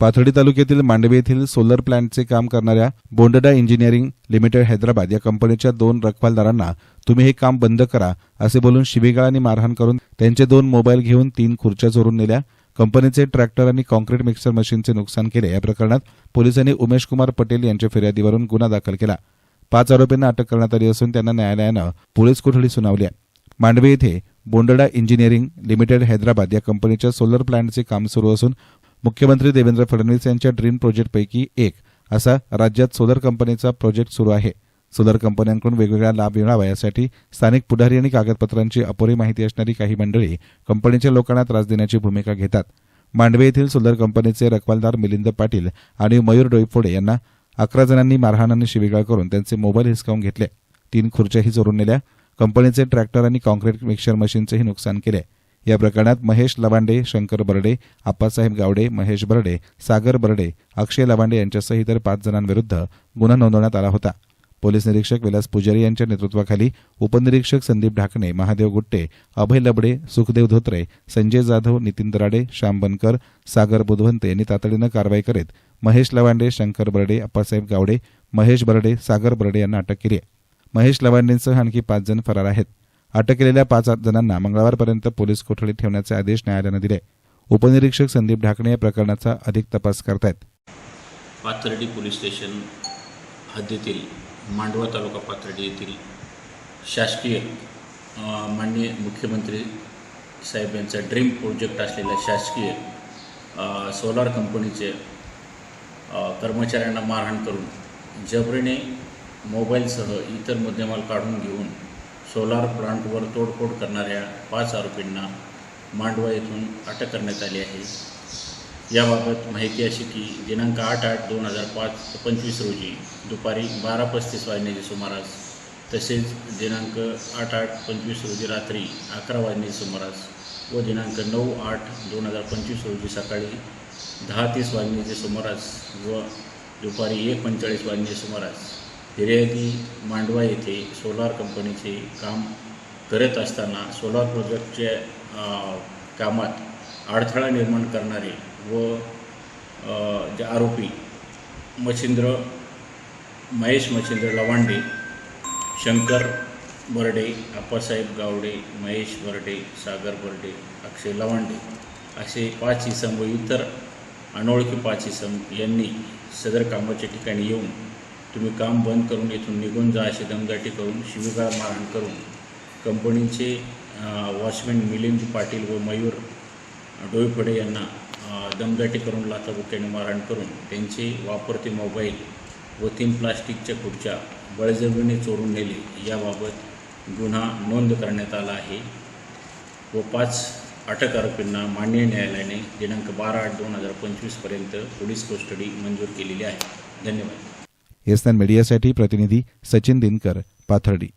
पाथर्डी तालुक्यातील मांडवे येथील सोलर प्लॅन्टचे काम करणाऱ्या बोंडडा इंजिनिअरिंग लिमिटेड हैदराबाद या कंपनीच्या दोन रखवालदारांना तुम्ही हे काम बंद करा असे बोलून शिबिगाळांनी आणि मारहाण करून त्यांचे दोन मोबाईल घेऊन तीन खुर्च्या चोरून नेल्या. कंपनीचे ट्रॅक्टर आणि कॉन्क्रीट मिक्सर मशीनचे नुकसान केले. या प्रकरणात पोलिसांनी उमेश कुमार पटेल यांच्या फिर्यादीवरून गुन्हा दाखल केला. पाच आरोपींना अटक करण्यात आली असून त्यांना न्यायालयानं पोलीस कोठडी सुनावली आहे. मांडवे येथे बोंडडा इंजिनिअरिंग लिमिटेड हैदराबाद या कंपनीच्या सोलर प्लॅन्टचे काम सुरू असून मुख्यमंत्री देवेंद्र फडणवीस यांच्या ड्रीम प्रोजेक्टपैकी एक असा राज्यात सोलर कंपनीचा प्रोजेक्ट सुरू आहे. सोलर कंपन्यांकडून वेगवेगळा लाभ मिळावा यासाठी स्थानिक पुढारी आणि कागदपत्रांची अपुरी माहिती असणारी काही मंडळी कंपनीच्या लोकांना त्रास देण्याची भूमिका घेतात. मांडवे येथील सोलर कंपनीचे रखवालदार मिलिंद पाटील आणि मयूर डोईफोडे यांना अकरा जणांनी मारहाण आणि शिवीगाळ करून त्यांचे मोबाईल हिसकावून घेतले. तीन खुर्च्याही चोरून नेल्या. कंपनीचे ट्रॅक्टर आणि कॉन्क्रीट मिक्सर मशीनचेही नुकसान केले. या प्रकरणात महेश लवांडे शंकर बर्डे आप्पासाहेब गावडे महेश बर्डे सागर बर्डे अक्षय लवांडे यांच्यासह इतर पाच जणांविरुद्ध गुन्हा नोंदवण्यात आला होता. पोलीस निरीक्षक विलास पुजारी यांच्या नेतृत्वाखाली उपनिरीक्षक संदीप ढाकणे महादेव गुट्टे अभय लबडे सुखदेव धोत्रे संजय जाधव नितीन दराडे श्याम बनकर सागर बुधवंते यांनी तातडीनं कारवाई करीत महेश लवांडे शंकर बर्डे अप्पासाहेब गावडे महेश बर्डे सागर बर्डे यांना अटक केली आहे. महेश लवांडेंसह आणखी पाच जण फरार आहेत. अटक केलेल्या पाच जणांना मंगळवारपर्यंत पोलीस कोठडीत ठेवण्याचे आदेश न्यायालयानं दिले. उपनिरीक्षक संदीप ढाकणे या प्रकरणाचा अधिक तपास करतायत. पाथर्डी पोलीस स्टेशन हद्दीतील मांडवा तालुका पाथर्डी येथील शासकीय माननीय मुख्यमंत्री साहेब यांचा ड्रीम प्रोजेक्ट असलेल्या शासकीय सोलार कंपनीचे कर्मचाऱ्यांना मारहाण करून जबरीने मोबाईलसह इतर मुद्देमाल काढून घेऊन सोलार प्लांटवर तोडफोड करणाऱ्या पाच आरोपींना मांडवा येथून अटक करण्यात आली आहे. याबाबत माहिती अशी की दिनांक आठ आठ दोन हजार पाच पंचवीस रोजी दुपारी बारा पस्तीस वाजण्याच्या सुमारास तसेच दिनांक आठ आठ पंचवीस रोजी रात्री अकरा वाजण्याच्या सुमारास व दिनांक नऊ आठ दोन हजार पंचवीस रोजी सकाळी दहा तीस वाजण्याच्या सुमारास व दुपारी एक पंचेचाळीस वाजण्याच्या सुमारास फिर्यादी मांडवा येथे सोलार कंपनीचे काम करत असताना सोलार प्रोजेक्टच्या कामात अडथळा निर्माण करणारे व जे आरोपी मच्छिंद्र महेश मच्छिंद्र लवांडे शंकर बर्डे आप्पासाहेब गावडे महेश बर्डे सागर बर्डे अक्षय लवांडे असे पाच इसम व इतर अनोळखी पाच इसम यांनी सदर कामाच्या ठिकाणी येऊन तुम्ही काम बंद करून इथून निघून जा अशी दमदाटी करून शिवीगाळ मारहाण करून कंपनीचे वॉचमॅन मिलिंद पाटील व मयूर डोईफडे यांना दमदाटी करून लाथाबुक्याने मारहाण करून त्यांचे वापरते मोबाईल व तीन प्लास्टिकच्या खुर्च्या बळजबरीने चोरून नेले. याबाबत गुन्हा नोंद करण्यात आला आहे व पाच अटक आरोपींना मान्य न्यायालयाने दिनांक बारा आठ दोन हजार पंचवीसपर्यंत पोलीस कोस्टडी मंजूर केलेली आहे. धन्यवाद. एस मीडियासाठी प्रतिनिधी सचिन दिनकर पाथर्डी.